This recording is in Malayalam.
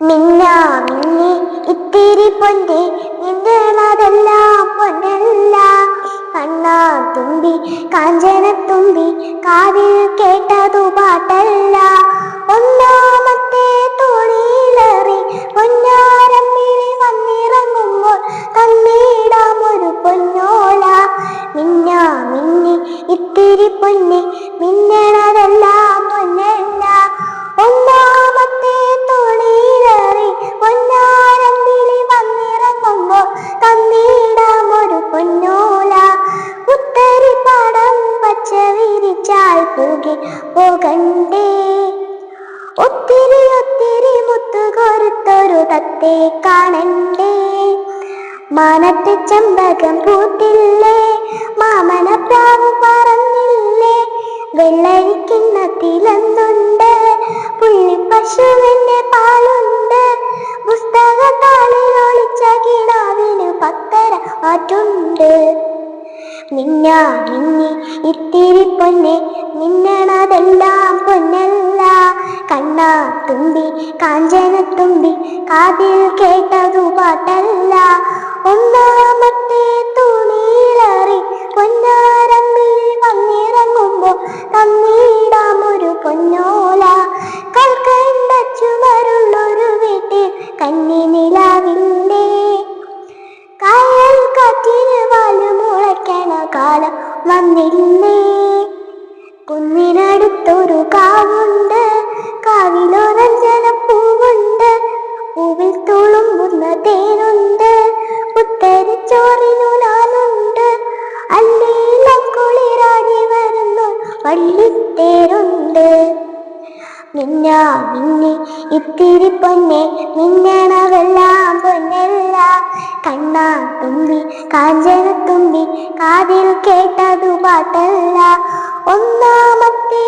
മിന്നാ മിന്നി ഇത്തിരി പൊന്നെ മിന്നണതെല്ലാം പൊന്നല്ല. കണ്ണാ തുമ്പി കാഞ്ചന തുമ്പി കാതിൽ കേട്ടതു പാട്ടല്ല. ഒന്നാമത്തെ തോണിയിലേറി പൊന്നാരമ്മിളി വന്നിറങ്ങുമ്പോൾ തന്നിടാം ഒരു പൊന്നോല മിന്നാ മിന്നി ഇത്തിരി പൊന്നെ മിന്നണതെല്ലാം പോകെ പോകണ്ടേ ഒത്തിരി ഒത്തിരി മുത്തു കൊരുത്തൊരു തത്തെ കാണണ്ടേ. മാനത്തെ ചെമ്പകം പൂത്തില്ലേ മാമന പ്രാവ് പറന്നില്ലേ വെള്ളരിക്കിണ്ണത്തിലെന്നുണ്ട് പുള്ളി പശുവിന്റെ പാലുണ്ട്. പുസ്തക താളിൽ ഒളിച്ച കിടാവിന് പത്തര ആറ്റുണ്ട്. മിന്നാ മിന്നി ഇത്തിരി പൊന്നെ മിന്നണതെല്ലാം പൊന്നല്ല. കണ്ണാ തുമ്പി കാഞ്ചന തുമ്പി കാതിൽ കേട്ടതു പാട്ടല്ല. ഒന്നാമത്തെ തുണിയിലേറി പൊന്നാരമ്മിൽ വന്നിറങ്ങുമ്പോ തന്നിടാം ഒരു പൊന്നോല. കൽക്കണ്ട ചുമരുള്ളൊരു വീട്ടിൽ കന്നി നിലാവിന്റെ കായൽ കാറ്റിന് വാൽ മുളയ്ക്കണ കാലം വന്നില്ലേ? കുന്നിനടുത്തൊരു കാവുണ്ട്. കാവിലൊരഞ്ജന പൂവുണ്ട്. പൂവിൽ തുളുമ്പുന്ന തേനുണ്ട്. ഉത്തരച്ചോറിനു നാനുണ്ട് അല്ലേലം കുളിരാടി വരുന്നു വള്ളിത്തേരുണ്ട്. മിന്നാ മിന്നി ഇത്തിരി പൊന്നെ മിന്നണവെല്ലാം പൊന്നല്ല. കണ്ണാ തുമ്പി കാഞ്ചന തുമ്പി കാതിൽ കേട്ടതു പാട്ടല്ല. ഒന്നാമത്തെ